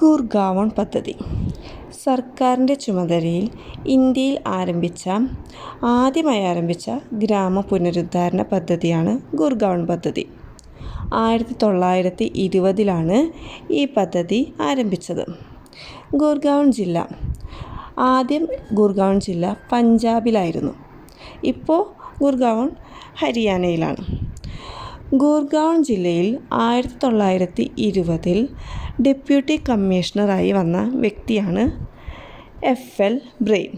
ഗുർഗാവൺ പദ്ധതി. സർക്കാരിന്റെ ചുമതലയിൽ ഇന്ത്യയിൽ ആരംഭിച്ച ആദ്യമായി ആരംഭിച്ച ഗ്രാമ പുനരുദ്ധാരണ പദ്ധതിയാണ് ഗുർഗാവൺ പദ്ധതി. ആയിരത്തി തൊള്ളായിരത്തി ഇരുപതിലാണ് ഈ പദ്ധതി ആരംഭിച്ചത്. ഗുർഗാവൺ ജില്ല. ആദ്യം ഗുർഗാവൺ ജില്ല പഞ്ചാബിലായിരുന്നു. ഇപ്പോൾ ഗുർഗാവൺ ഹരിയാനയിലാണ്. ഗുർഗാവൺ ജില്ലയിൽ ആയിരത്തി തൊള്ളായിരത്തി ഇരുപതിൽ ഡെപ്യൂട്ടി കമ്മീഷണറായി വന്ന വ്യക്തിയാണ് F L Brain.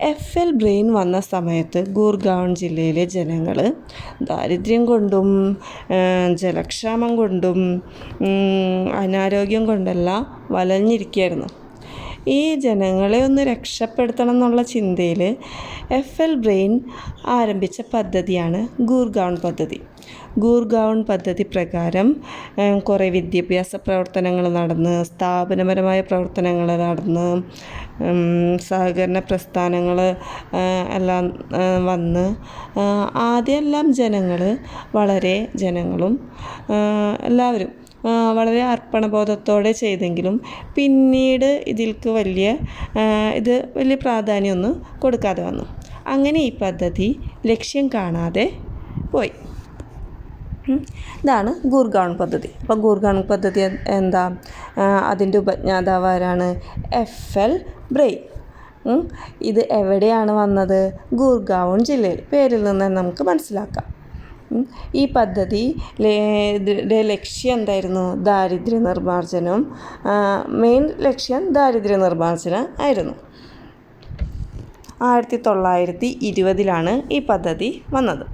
F L Brain വന്ന സമയത്ത് ഗുർഗാവൺ ജില്ലയിലെ ജനങ്ങൾ ദാരിദ്ര്യം കൊണ്ടും ജലക്ഷാമം കൊണ്ടും അനാരോഗ്യം കൊണ്ടെല്ലാം വലഞ്ഞിരിക്കുകയായിരുന്നു. ഈ ജനങ്ങളെ ഒന്ന് രക്ഷപ്പെടുത്തണം എന്നുള്ള ചിന്തയിൽ എഫ് എൽ ബ്രെയിൻ ആരംഭിച്ച പദ്ധതിയാണ് ഗൂർഗാവൺ പദ്ധതി. ഗൂർഗാവൺ പദ്ധതി പ്രകാരം കുറേ വിദ്യാഭ്യാസ പ്രവർത്തനങ്ങൾ നടന്ന് സ്ഥാപനപരമായ പ്രവർത്തനങ്ങൾ നടന്ന് സഹകരണ പ്രസ്ഥാനങ്ങൾ എല്ലാം വന്ന് ആദ്യമെല്ലാം ജനങ്ങൾ വളരെ ജനങ്ങളും എല്ലാവരും വളരെ അർപ്പണബോധത്തോടെ ചെയ്തെങ്കിലും പിന്നീട് ഇതിൽക്ക് വലിയ ഇത് വലിയ പ്രാധാന്യമൊന്നും കൊടുക്കാതെ വന്നു. അങ്ങനെ ഈ പദ്ധതി ലക്ഷ്യം കാണാതെ പോയി. ഇതാണ് ഗൂർഗാൺ പദ്ധതി. അപ്പോൾ ഗൂർഗാൺ പദ്ധതി എന്താ അതിന്റെ ഉപജ്ഞാതാവ് ആരാണ് എഫ് എൽ ബ്രെയിൻ ഇത് എവിടെയാണ് വന്നത്? ഗൂർഗാവൺ ജില്ലയിൽ. പേരിൽ നിന്ന് നമുക്ക് മനസ്സിലാക്കാം. ഈ പദ്ധതി ലക്ഷ്യം എന്തായിരുന്നു? ദാരിദ്ര്യ നിർമ്മാർജനം. മെയിൻ ലക്ഷ്യം ദാരിദ്ര്യ നിർമ്മാർജനം ആയിരുന്നു. ആയിരത്തി തൊള്ളായിരത്തി ഇരുപതിലാണ് ഈ പദ്ധതി വന്നത്.